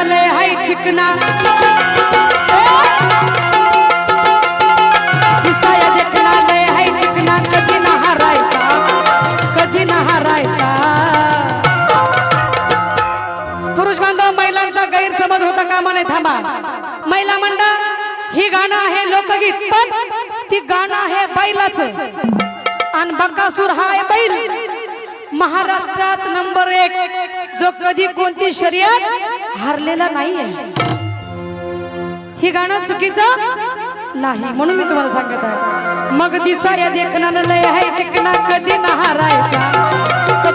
झालंय हाय चिकना। दिसाया देखना लय हाय चिकना कधी ना हारायचा कधी ना हारायचा पुरुष बांधव महिलांचा गैरसमज होता कामा नाही थांबा. महिला मंडळ ही गाणं आहे लोकगीत पण ती गाणं आहे बैलाच. आणि बकासूर हा आहे बैल. महाराष्ट्रात नंबर एक. जो कधी कोणती शर्यत हारलेला नाहीये. हे गाणं चुकीचं नाही म्हणून मी तुम्हाला सांगत आहे. मग दिसाया देखना लय आहे चिकना कधी ना हारायचा